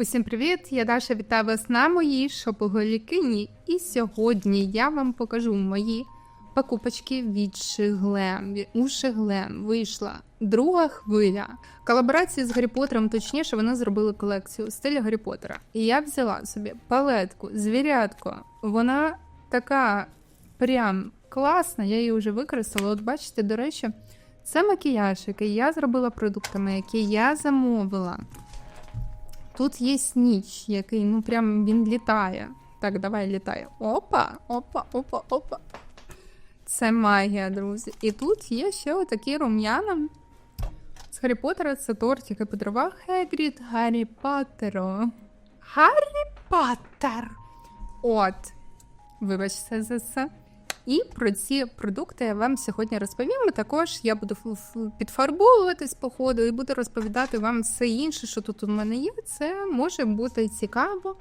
Усім привіт! Я Даша вітаю вас на моїй шопоголікині. І сьогодні я вам покажу мої покупочки від Шиглем. У Шиглем вийшла друга хвиля. Колаборації з Гаррі Поттером, точніше, вони зробили колекцію у стилі Гаррі Поттера. І я взяла собі палетку, звірятку. Вона така прям класна, я її вже використала. От бачите, до речі, це макіяж, який я зробила продуктами, які я замовила. Тут є ніч, який, ну прям він літає. Так, давай літає. Опа, опа, опа, опа. Це магія, друзі. І тут є ще отакі рум'яна. З Гаррі Поттера це торт, який подарував Хегрід Гаррі Поттеру. Гаррі Поттер! От. Вибачте за це. І про ці продукти я вам сьогодні розповім. Також я буду підфарбовуватись по ходу і буду розповідати вам все інше, що тут у мене є. Це може бути цікаво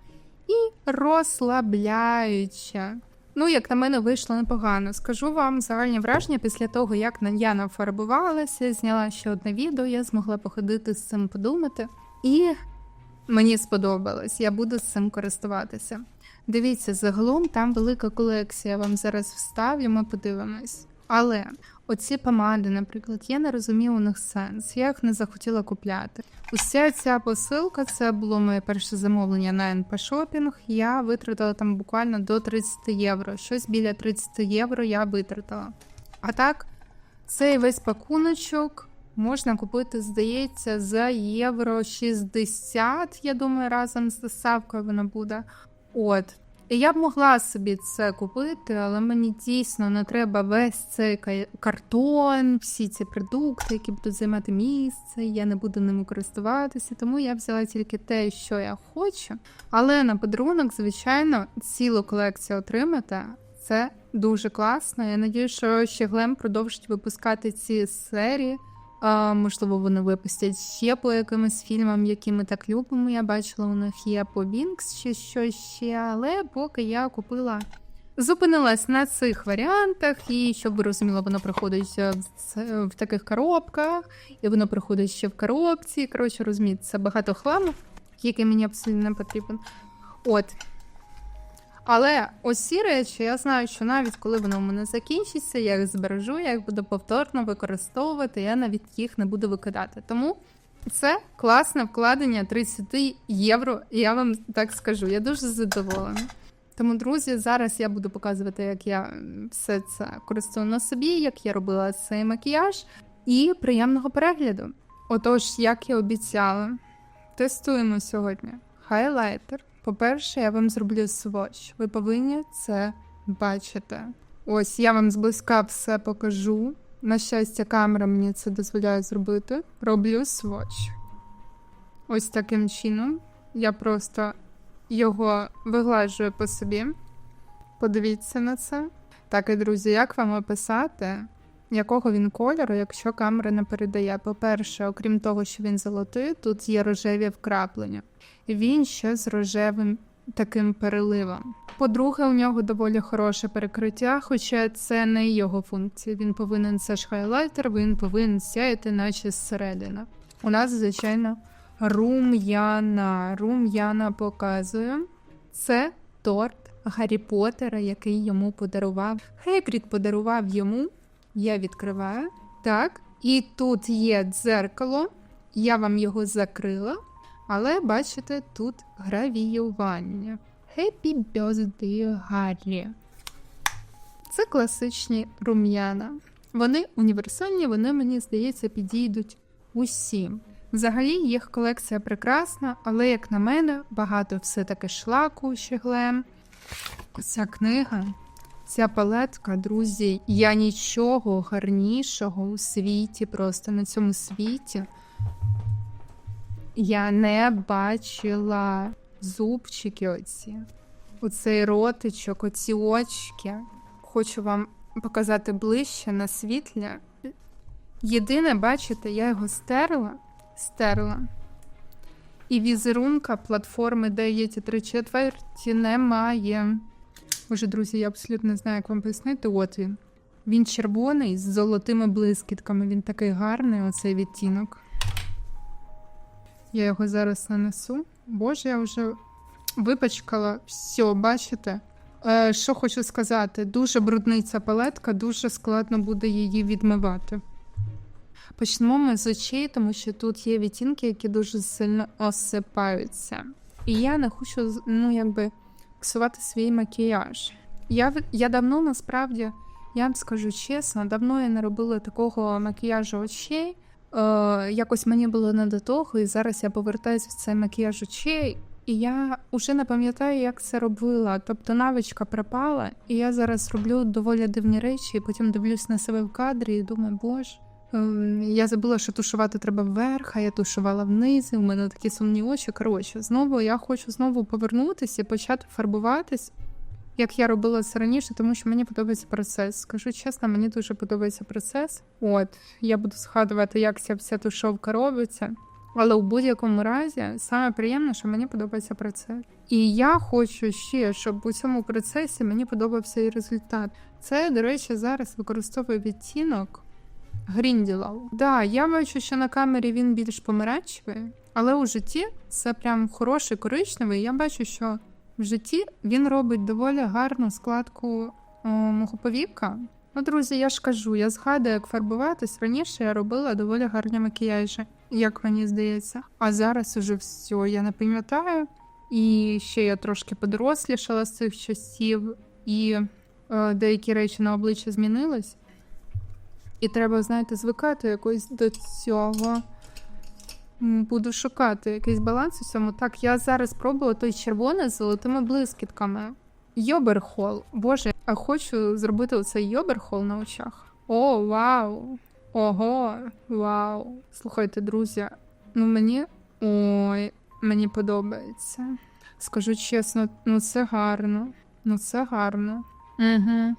і розслабляюче. Ну, як на мене, вийшло непогано. Скажу вам загальні враження після того, як я нафарбувалася, зняла ще одне відео, я змогла походити з цим подумати. І мені сподобалось, я буду з цим користуватися. Дивіться, загалом там велика колекція. Вам зараз вставлю, ми подивимось. Але оці помади, наприклад, я не розумію у них сенс. Я їх не захотіла купляти. Уся ця посилка це було моє перше замовлення на НП Shopping. Я витратила там буквально до 30 євро. Щось біля 30 євро я витратила. А так, цей весь пакуночок можна купити, здається, за євро 60, я думаю, разом з доставкою воно буде. От. І я б могла собі це купити, але мені дійсно не треба весь цей картон, всі ці продукти, які будуть займати місце. Я не буду ними користуватися, тому я взяла тільки те, що я хочу. Але на подарунок, звичайно, цілу колекцію отримати. Це дуже класно. Я надію, що ще Глем продовжить випускати ці серії. Можливо, вони випустять ще по якимось фільмам, які ми так любимо. Я бачила, у них є по Вінкс чи що ще, але поки я купила. Зупинилась на цих варіантах, і щоб ви розуміли, воно приходить е, в таких коробках, і воно приходить ще в коробці. Коротше, розумієте, це багато хламу, який мені абсолютно не потрібен. От. Але ось ці речі, я знаю, що навіть коли воно в мене закінчиться, я їх збережу, я їх буду повторно використовувати, я навіть їх не буду викидати. Тому це класне вкладення 30 євро, я вам так скажу. Я дуже задоволена. Тому, друзі, зараз я буду показувати, як я все це користую на собі, як я робила цей макіяж, і приємного перегляду. Отож, як я обіцяла, тестуємо сьогодні хайлайтер. По-перше, я вам зроблю сводч. Ви повинні це бачити. Ось я вам зблизька все покажу. На щастя, камера мені це дозволяє зробити. Роблю сводч. Ось таким чином. Я просто його вигладжую по собі. Подивіться на це. Так, і друзі, як вам описати, якого він кольору, якщо камера не передає? По-перше, окрім того, що він золотий, тут є рожеві вкраплення. Він ще з рожевим таким переливом. По-друге, у нього доволі хороше перекриття, хоча це не його функція. Він повинен це ж хайлайтер, він повинен сяяти, наче зсередини. У нас, звичайно, рум'яна. Рум'яна показує. Це торт Гаррі Поттера, який йому подарував. Хейгрід подарував йому. Я відкриваю. Так. І тут є дзеркало. Я вам його закрила. Але бачите, тут гравіювання. Happy birthday, Гаррі. Це класичні рум'яна. Вони універсальні, вони, мені здається, підійдуть усім. Взагалі, їх колекція прекрасна, але, як на мене, багато все-таки шлаку щеглем. Ця книга, ця палетка, друзі, я нічого гарнішого у світі, просто на цьому світі. Я не бачила зубчики оці. Оцей ротичок, оці очки. Хочу вам показати ближче на світлі. Єдине, бачите, я його стерла, стерла. І візерунка платформи, де є ті три четверті, немає. Боже, друзі, я абсолютно не знаю, як вам пояснити. От він. Він червоний з золотими блискітками. Він такий гарний, оцей відтінок. Я його зараз нанесу. Боже, я вже випачкала все, бачите? Е, що хочу сказати, дуже брудний ця палетка, дуже складно буде її відмивати. Почнемо ми з очей, тому що тут є відтінки, які дуже сильно осипаються. І я не хочу ну, якби, псувати свій макіяж. Я, я давно насправді, я вам скажу чесно, давно я не робила такого макіяжу очей. Е, якось мені було не до того, і зараз я повертаюся в цей макіяж очей. І я вже не пам'ятаю, як це робила. Тобто навичка пропала, і я зараз роблю доволі дивні речі, і потім дивлюсь на себе в кадрі і думаю, боже. Ем, Я забула, що тушувати треба вверх, а я тушувала вниз, і у мене такі сумні очі. Коротше, знову я хочу знову повернутися і почати фарбуватись, як я робила це раніше, тому що мені подобається процес. Скажу чесно, мені дуже подобається процес. От я буду згадувати, як ця вся тушовка робиться. Але у будь-якому разі саме приємне, що мені подобається процес. І я хочу ще, щоб у цьому процесі мені подобався і результат. Це, до речі, зараз використовую відтінок Грінділов. Да, я бачу, що на камері він більш помаранчевий, але у житті це прям хороший коричневий. Я бачу, що в житті він робить доволі гарну складку мого повіка. Ну, друзі, я ж кажу, я згадую, як фарбуватись. Раніше я робила доволі гарні макіяжі, як мені здається. А зараз уже все, я не пам'ятаю. І ще я трошки подорослішала з цих часів, і е, деякі речі на обличчі змінились. І треба, знаєте, звикати якось до цього. Буду шукати якийсь баланс у цьому. Так, я зараз пробувала той червоний з золотими блискітками. Йоберхол. Боже, а хочу зробити оцей йоберхол на очах. О, вау! Ого, вау. Слухайте, друзі, ну мені. Ой, мені подобається. Скажу чесно, ну це гарно. Ну це гарно. Угу.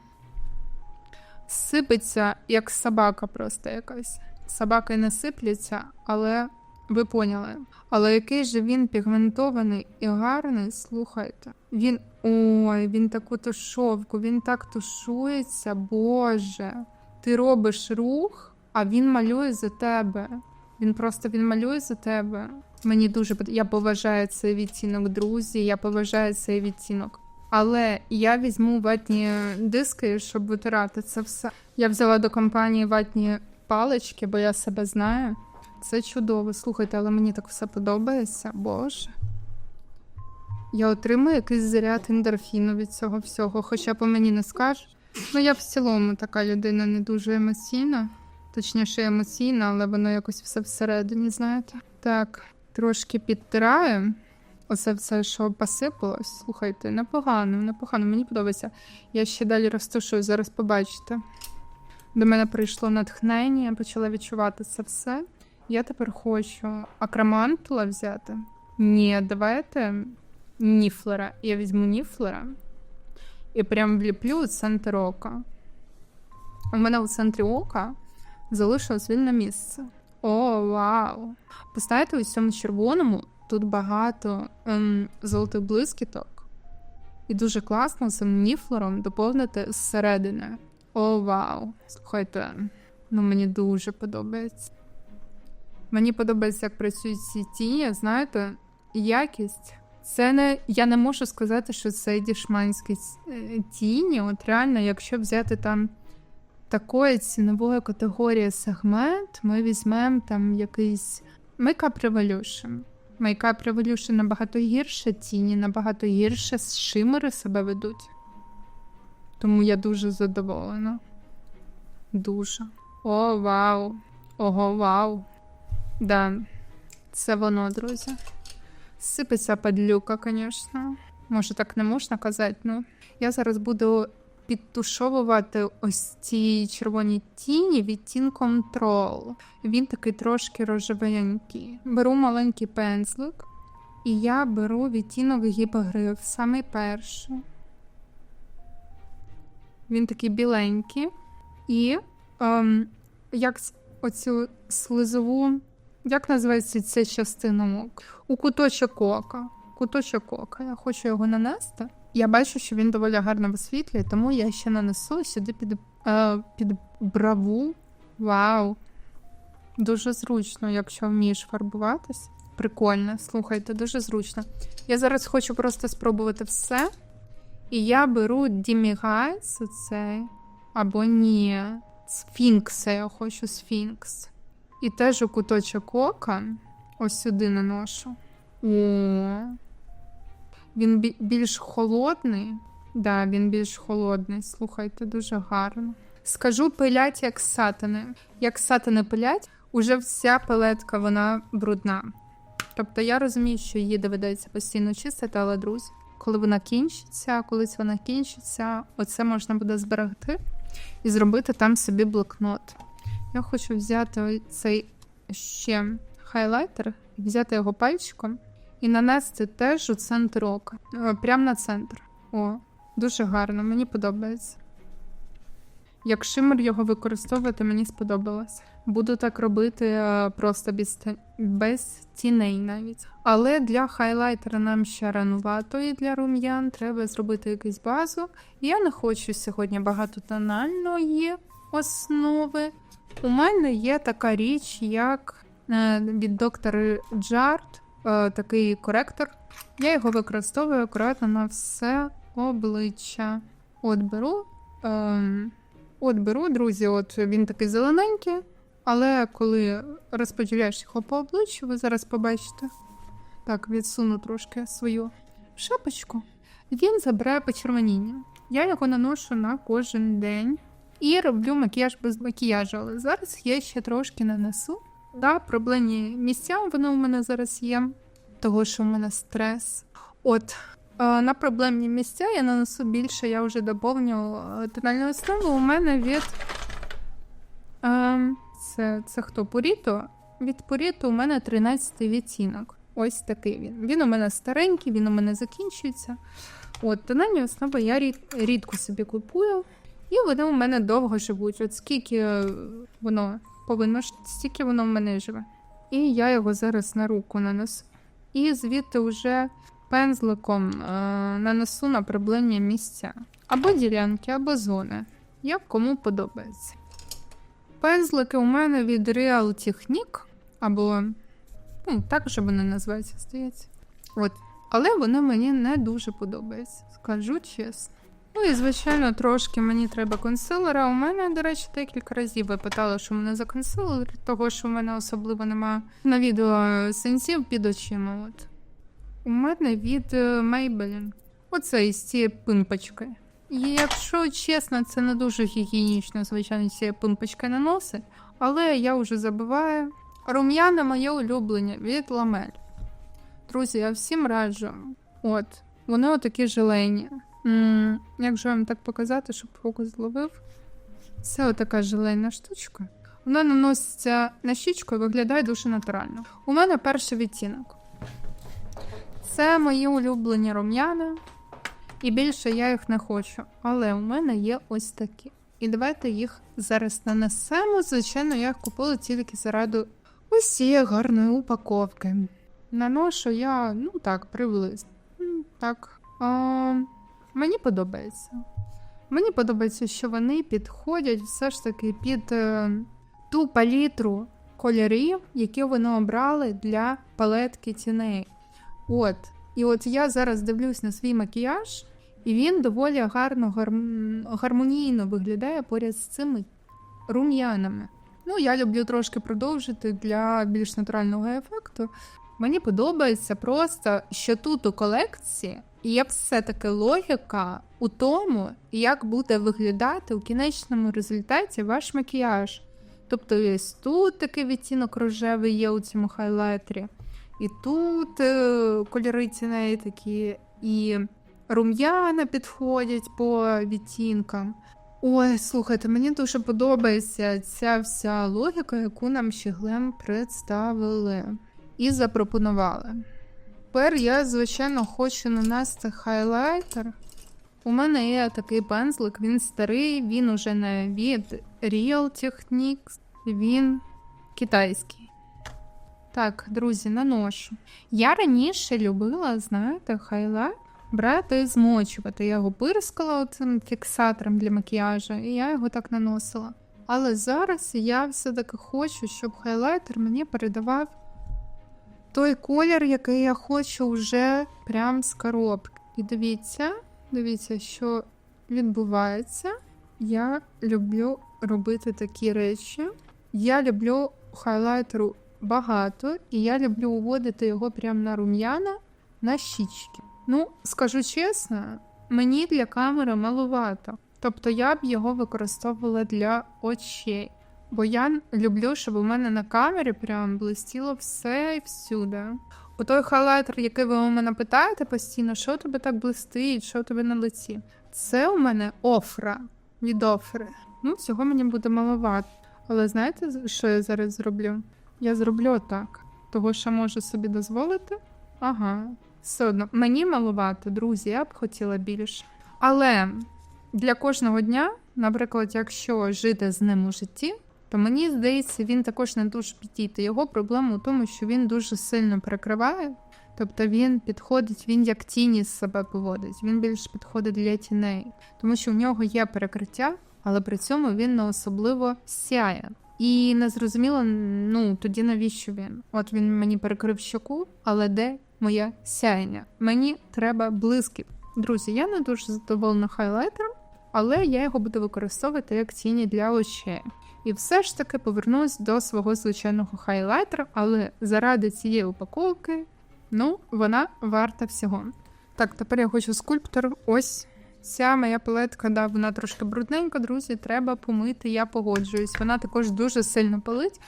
Сипеться, як собака просто якась. Собаки не сипляться, але ви поняли. Але який же він пігментований і гарний, слухайте. Він. Ой, він таку тушовку, він так тушується, Боже. Ти робиш рух, а він малює за тебе. Він просто він малює за тебе. Мені дуже я поважаю цей відтінок, друзі. Я поважаю цей відтінок. Але я візьму ватні диски, щоб витирати це все. Я взяла до компанії ватні палички, бо я себе знаю. Це чудово. Слухайте, але мені так все подобається. Боже. Я отримую якийсь заряд ендорфіну від цього всього, хоча по мені не скажеш. Ну, я в цілому така людина не дуже емоційна. Точніше, емоційна, але воно якось все всередині, знаєте. Так, трошки підтираю. Оце все, що посипалось. Слухайте, непогано, непогано, мені подобається. Я ще далі розташую, зараз побачите. До мене прийшло натхнення, я почала відчувати це все. Я тепер хочу акромантула взяти. Ні, давайте ніфлера. Я візьму ніфлера і прям вліплю у центр ока. У мене у центрі ока залишилось вільне місце. О, вау! Поставте у цьому червоному тут багато ем, золотих блискіток. І дуже класно цим ніфлером доповнити зсередини. О, вау! Слухайте, ну мені дуже подобається. Мені подобається, як працюють ці тіні, знаєте, якість. Це не. Я не можу сказати, що це дішманські е, тіні. От реально, якщо взяти там такої цінової категорії сегмент, ми візьмемо там якийсь Makeup Revolution. Makeup Revolution набагато гірше, тіні набагато гірше, шимери себе ведуть. Тому я дуже задоволена. Дуже. О, вау. Ого, вау. Да, це воно, друзі. Сипеться падлюка, звісно. Може, так не можна казати, ну. Я зараз буду підтушовувати ось ці червоні тіні відтінком трол. Він такий трошки рожевенький. Беру маленький пензлик, і я беру відтінок гіпогриф, самий перший. Він такий біленький. І ем, як оцю слизову. Як називається ця частина ока? У куточок ока. Куточок ока. Я хочу його нанести. Я бачу, що він доволі гарно висвітлює, тому я ще нанесу сюди під, е, під браву. Вау! Дуже зручно, якщо вмієш фарбуватись. Прикольно, слухайте, дуже зручно. Я зараз хочу просто спробувати все. І я беру Дімігайс, оцей. Або ні. Сфінкса, я хочу сфінкс. І теж у куточок ока. Ось сюди наношу. О. Він більш холодний. Да, він більш холодний. Слухайте, дуже гарно. Скажу, пилять як сатани. Як сатани пилять, уже вся палетка вона брудна. Тобто я розумію, що її доведеться постійно чистити, але друзі, коли вона кінчиться, колись вона кінчиться, оце можна буде зберегти і зробити там собі блокнот. Я хочу взяти цей ще хайлайтер, взяти його пальчиком і нанести теж у центр ока. Е, Прямо на центр. О, дуже гарно, мені подобається. Як шимер його використовувати, мені сподобалось. Буду так робити е, просто без, без тіней навіть. Але для хайлайтера нам ще ранувато, і для рум'ян треба зробити якусь базу. Я не хочу сьогодні багатотональної основи. У мене є така річ, як е, від доктора Джарт, такий коректор. Я його використовую акуратно на все обличчя. От беру. ем, От беру, друзі, от він такий зелененький, але коли розподіляєш його по обличчю, ви зараз побачите. Так, відсуну трошки свою шапочку. Він забирає почервоніння. Я його наношу на кожен день і роблю макіяж без макіяжу. Але зараз я ще трошки нанесу. Да, проблемні місця вони у мене зараз є, того що в мене стрес. От Е, На проблемні місця я нанесу більше, я вже доповню е, тональну основу. У мене від. Ем, це, це хто? Пуріто? Від Пуріто у мене 13 відтінок. Ось такий він. Він у мене старенький, він у мене закінчується. От, тональні основи я рід, рідко собі купую, і вони у мене довго живуть. От скільки е, воно повинно, ж- стільки воно в мене живе. І я його зараз на руку нанесу. І звідти вже пензликом е, нанесу на проблемні місця. Або ділянки, або зони. Як кому подобається. Пензлики у мене від Real Technique, або ну, так же вони називаються, здається. От. Але вони мені не дуже подобаються, скажу чесно. Ну і, звичайно, трошки мені треба консилера. У мене, до речі, декілька разів ви питали, що мене за консилер, того що в мене особливо немає на відео сенсів під очима. От. У мене від е, Maybelline. Оце із цією пимпочкою. І якщо чесно, це не дуже гігієнічно, звичайно, цієї пимпочки наноси, але я вже забиваю. Рум'яна моє улюблення від Ламель. Друзі, я всім раджу. От, вони отакі желейні. Як же вам так показати, щоб фокус зловив? Це отака желейна штучка. Вона наноситься на щічку і виглядає дуже натурально. У мене перший відтінок. Це мої улюблені рум'яна, і більше я їх не хочу. Але у мене є ось такі. І давайте їх зараз нанесемо. Звичайно, я їх купила тільки заради ось цієї гарної упаковки. Наношу я, ну так, приблизно. Так. А, мені подобається. Мені подобається, що вони підходять все ж таки під е, ту палітру кольорів, які вони обрали для палетки тіней. От. І от я зараз дивлюсь на свій макіяж, і він доволі гарно, гарм... гармонійно виглядає поряд з цими рум'янами. Ну, я люблю трошки продовжити для більш натурального ефекту. Мені подобається просто, що тут у колекції є все-таки логіка у тому, як буде виглядати у кінечному результаті ваш макіяж. Тобто, ось тут такий відтінок рожевий є у цьому хайлайтері, і тут е, кольори тіней такі, і рум'яна підходять по відтінкам. Ой, слухайте, мені дуже подобається ця вся логіка, яку нам ще Глем представили і запропонували. Тепер я, звичайно, хочу нанести хайлайтер. У мене є такий пензлик, він старий, він уже не від Real Techniques, він китайський. Так, друзі, наношу. Я раніше любила, знаєте, хайлайт брати і змочувати. Я його пирскала цим фіксатором для макіяжу, і я його так наносила. Але зараз я все-таки хочу, щоб хайлайтер мені передавав той колір, який я хочу вже прям з коробки. І дивіться, дивіться, що відбувається. Я люблю робити такі речі. Я люблю хайлайтеру багато, і я люблю уводити його прямо на рум'яна на щічки. Ну, скажу чесно, мені для камери маловато. Тобто я б його використовувала для очей. Бо я люблю, щоб у мене на камері прям блистіло все і всюди. У той хайлайтер, який ви у мене питаєте постійно, що тебе так блистить, що у тебе на лиці. Це у мене офра від офри. Ну, цього мені буде маловато. Але знаєте, що я зараз зроблю? Я зроблю так, того, що можу собі дозволити. Ага, все одно мені маловато, друзі, я б хотіла більше. Але для кожного дня, наприклад, якщо жити з ним у житті, то мені здається, він також не дуже підійде. Його проблема у тому, що він дуже сильно перекриває. Тобто він підходить, він як тіні з себе поводить. Він більш підходить для тіней, тому що у нього є перекриття, але при цьому він не особливо сяє. І не зрозуміло, ну тоді навіщо він? От він мені перекрив щоку, але де моє сяєння? Мені треба блисків. Друзі, я не дуже задоволена хайлайтером, але я його буду використовувати як тіні для очей. І все ж таки повернусь до свого звичайного хайлайтера, але заради цієї упаковки, ну, вона варта всього. Так, тепер я хочу скульптор. Ось ця моя палетка, да, вона трошки брудненька, друзі, треба помити, я погоджуюсь. Вона також дуже сильно палить,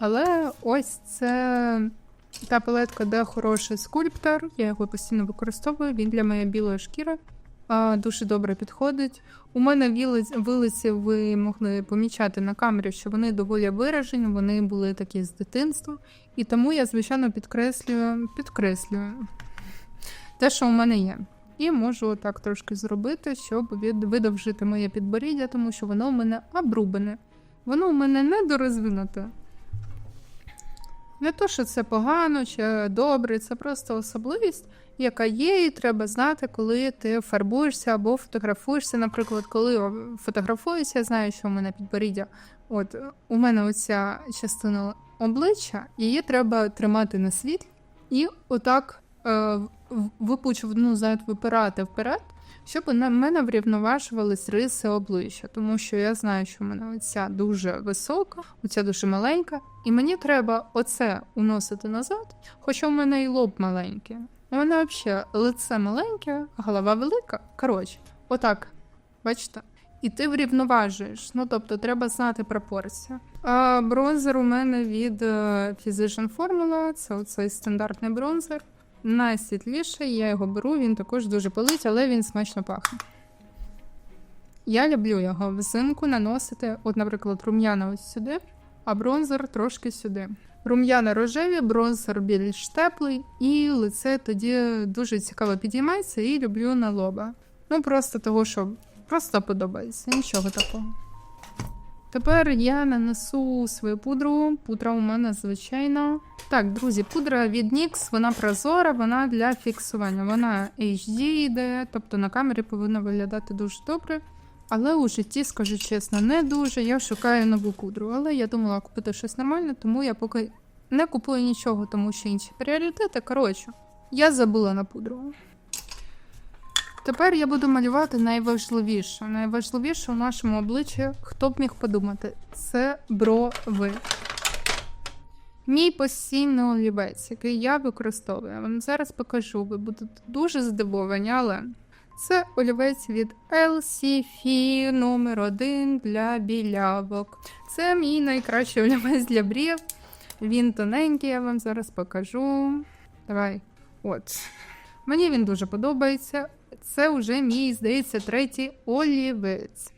але ось це та палетка, де хороший скульптор. Я його постійно використовую. Він для моєї білої шкіри дуже добре підходить. У мене вилиці ви могли помічати на камері, що вони доволі виражені, вони були такі з дитинства. І тому я, звичайно, підкреслюю, підкреслюю те, що у мене є. І можу так трошки зробити, щоб видовжити моє підборіддя, тому що воно у мене обрубане. Воно у мене недорозвинуте. Не то, що це погано чи добре, це просто особливість, яка є, і треба знати, коли ти фарбуєшся або фотографуєшся. Наприклад, коли фотографуюся, я знаю, що у мене підборіддя. От у мене оця частина обличчя, її треба тримати на світлі і отак е, в- випучив, ну, зад випирати вперед, щоб на мене врівноважувались риси обличчя, тому що я знаю, що в мене оця дуже висока, оця дуже маленька, і мені треба оце уносити назад, хоча в мене і лоб маленький. Мене взагалі лице маленьке, голова велика. Коротше, отак, бачите? І ти врівноважуєш. Ну, тобто, треба знати пропорцію. А бронзер у мене від е, Physician Formula, це оцей стандартний бронзер. Найсвітліший, я його беру, він також дуже палить, але він смачно пахне. Я люблю його взимку наносити, от, наприклад, рум'яна ось сюди, а бронзер трошки сюди. Рум'яна рожеві, бронзер більш теплий, і лице тоді дуже цікаво підіймається і люблю на лоба. Ну, просто того, що просто подобається, нічого такого. Тепер я нанесу свою пудру. Пудра у мене звичайна. Так, друзі, пудра від NYX, вона прозора, вона для фіксування. Вона HD йде, тобто на камері повинна виглядати дуже добре. Але у житті, скажу чесно, не дуже. Я шукаю нову пудру. Але я думала купити щось нормальне, тому я поки не купую нічого, тому що інші пріоритети. Коротше, я забула на пудру. Тепер я буду малювати найважливіше. Найважливіше у нашому обличчі, хто б міг подумати, це брови. Мій постійний олівець, який я використовую. Я вам зараз покажу. Ви будете дуже здивовані, але це олівець від LCF номер 1 для білявок. Це мій найкращий олівець для брів. Він тоненький, я вам зараз покажу. Давай. От. Мені він дуже подобається. Це вже мій, здається, третій олівець.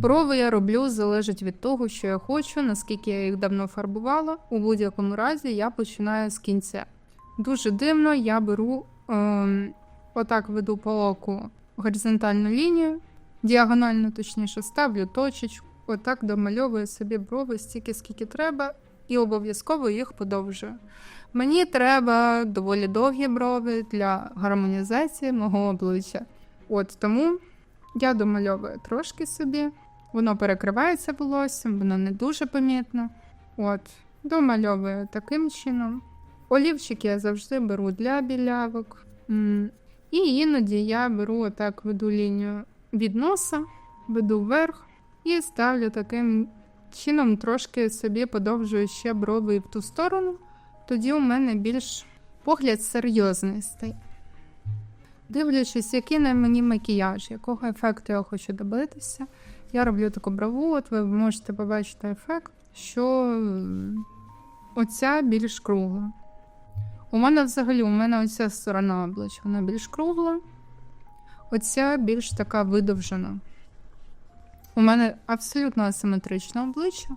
Брови я роблю залежить від того, що я хочу, наскільки я їх давно фарбувала. У будь-якому разі я починаю з кінця. Дуже дивно, я беру ем, отак веду по оку горизонтальну лінію, діагонально, точніше, ставлю точечку, отак домальовую собі брови стільки, скільки треба, і обов'язково їх подовжую. Мені треба доволі довгі брови для гармонізації мого обличчя. От тому я домальовую трошки собі. Воно перекривається волоссям, воно не дуже помітно. От, домальовую таким чином. Олівчики я завжди беру для білявок. І іноді я беру отак веду лінію від носа, веду вверх і ставлю таким чином трошки собі подовжую ще брови в ту сторону. Тоді у мене більш погляд серйозний стає. Дивлячись, який на мені макіяж, якого ефекту я хочу добитися. Я роблю таку брову, от ви можете побачити ефект, що оця більш кругла. У мене взагалі, у мене оця сторона обличчя, вона більш кругла, оця більш така видовжена. У мене абсолютно асиметричне обличчя.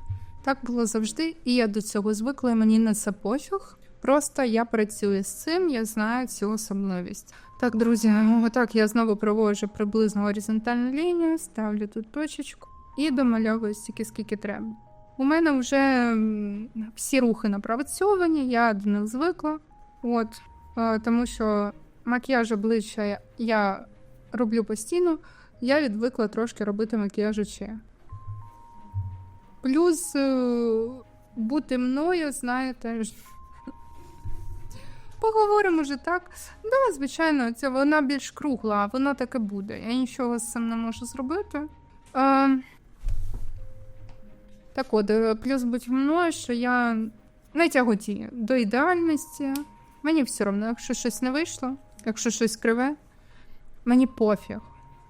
Так було завжди, і я до цього звикла, і мені не це пофіг. Просто я працюю з цим, я знаю цю особливість. Так, друзі, отак я знову проводжу приблизно горизонтальну лінію, ставлю тут точечку і домальовую стільки, скільки треба. У мене вже всі рухи напрацьовані, я до них звикла. От, е, тому що макіяж обличчя я- роблю постійно, я відвикла трошки робити макіяж очей. Плюс е, бути мною, знаєте. Поговоримо вже так. Да, звичайно, це вона більш кругла, а воно таке буде. Я нічого з цим не можу зробити. Е, так от, е, плюс будь мною, що я не тяготію до ідеальності. Мені все одно, якщо щось не вийшло, якщо щось криве, мені пофіг.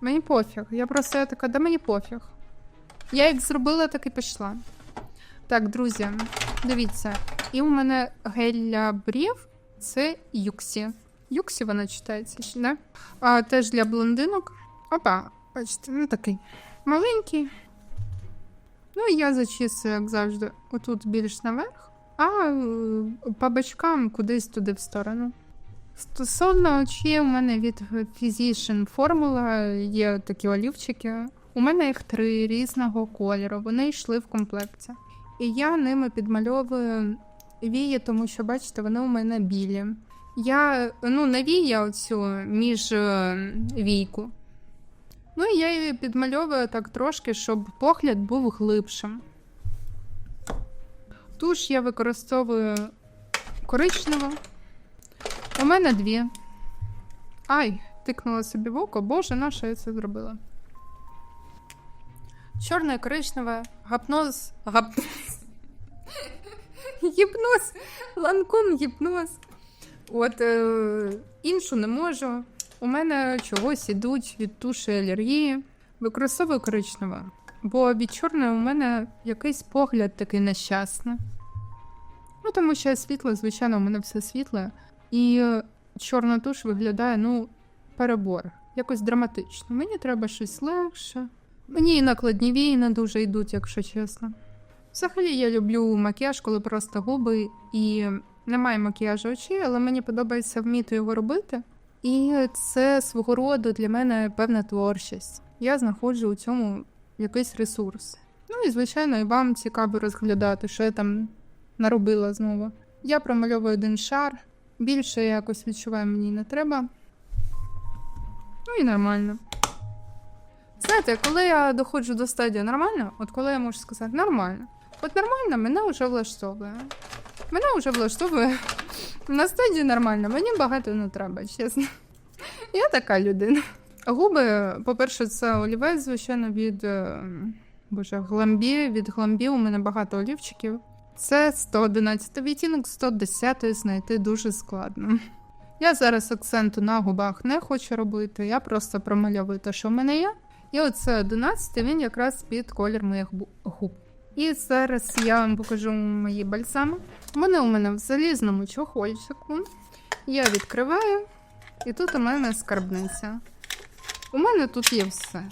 Мені пофіг. Я просто я така, да мені пофіг. Я як зробила, так і пішла. Так, друзі, дивіться, і у мене гель для брів це Юксі. Юксі вона читається, чи не? А теж для блондинок. Опа, бачите, ну такий маленький. Ну, і я зачісую, як завжди, отут більш наверх, а по бочкам кудись туди в сторону. Стосовно очей, у мене від Physician формула є такі олівчики. У мене їх три різного кольору. Вони йшли в комплекті. І я ними підмальовую вії, тому що, бачите, вони у мене білі. Я ну, не вія оцю між е, війку. Ну і я її підмальовую так трошки, щоб погляд був глибшим. Туш я використовую коричневу. У мене дві. Ай, тикнула собі в око. Боже, на що я це зробила? Чорне, коричневе, гапноз. Гап... Гіпноз. Ланком гіпноз. От е, іншу не можу. У мене чогось ідуть від туші алергії. Використовую коричневе. Бо від чорної у мене якийсь погляд такий нещасний. Ну, тому що я світле, звичайно, у мене все світле. І е, чорна туш виглядає, ну, перебор, якось драматично. Мені треба щось легше. Мені і накладні вії не дуже йдуть, якщо чесно. Взагалі я люблю макіяж, коли просто губи і немає макіяжу очей, але мені подобається вміти його робити. І це свого роду для мене певна творчість. Я знаходжу у цьому якийсь ресурс. Ну і звичайно, і вам цікаво розглядати, що я там наробила знову. Я промальовую один шар, більше якось відчуваю, мені не треба. Ну і нормально. Знаєте, коли я доходжу до стадії нормально, от коли я можу сказати нормально, от нормально мене вже влаштовує. Мене вже влаштовує на стадії нормально, мені багато не треба, чесно. Я така людина. Губи, по-перше, це олівець, звичайно, від е, боже, гламбі. Від гламбі у мене багато олівчиків. Це 111 відтінок, 110 знайти дуже складно. Я зараз акценту на губах не хочу робити, я просто промальовую те, що в мене є. І оце 11 він якраз під колір моїх губ. І зараз я вам покажу мої бальзами. Вони у мене в залізному чохольчику. Я відкриваю, і тут у мене скарбниця. У мене тут є все.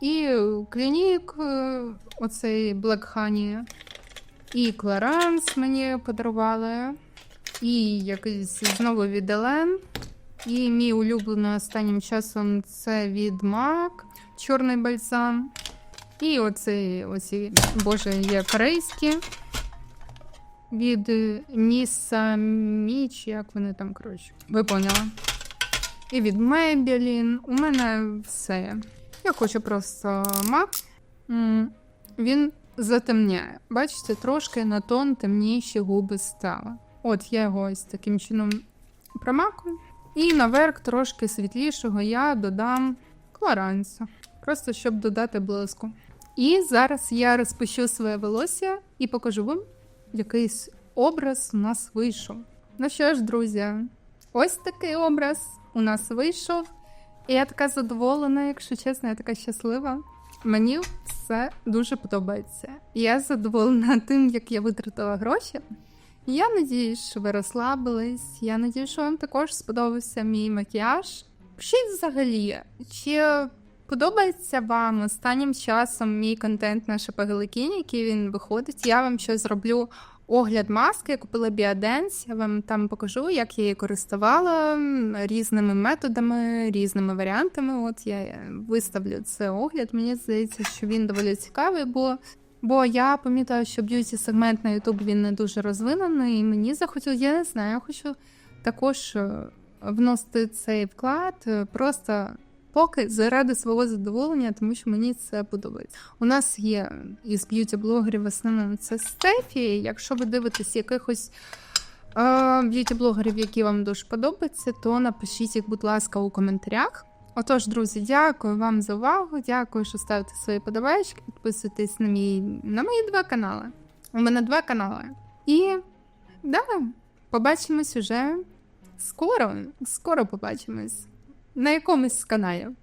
І клінік, е, оцей Black Honey, і Clarins мені подарували, і якийсь знову від Елен. І мій улюблений останнім часом це від MAC, чорний бальзам. І оцей, оці, боже, є корейські. Від Ніса Міч, як вони там, коротше. Ви. І від Maybelline. У мене все. Я хочу просто MAC. М, Він затемняє. Бачите, трошки на тон темніші губи стали. От я його ось таким чином промакую. І наверх трошки світлішого я додам кларанса. Просто щоб додати блиску. І зараз я розпущу своє волосся і покажу вам, якийсь образ у нас вийшов. Ну що ж, друзі, ось такий образ у нас вийшов. І я така задоволена, якщо чесно, я така щаслива. Мені все дуже подобається. Я задоволена тим, як я витратила гроші. Я надіюсь, що ви розслабились. Я надіюсь, що вам також сподобався мій макіяж. Пишіть взагалі, чи подобається вам останнім часом мій контент на Шапагеликіні, який він виходить. Я вам щось зроблю огляд маски, я купила Біаденс. Я вам там покажу, як я її користувала різними методами, різними варіантами. От я виставлю це огляд. Мені здається, що він доволі цікавий, бо. Бо я помітила, що б'юті сегмент на Ютуб він не дуже розвинений, і мені захотілося, я не знаю, я хочу також е, вносити цей вклад е, просто поки заради свого задоволення, тому що мені це подобається. У нас є із б'юті-блогерів в основному це Стефі. Якщо ви дивитесь якихось е, б'юті-блогерів, які вам дуже подобаються, то напишіть їх, будь ласка, у коментарях. Отож, друзі, дякую вам за увагу. Дякую, що ставите свої подобайки. Підписуйтесь на мій на мої два канали. У мене два канали. І да, побачимось уже скоро. Скоро побачимось на якомусь з каналів.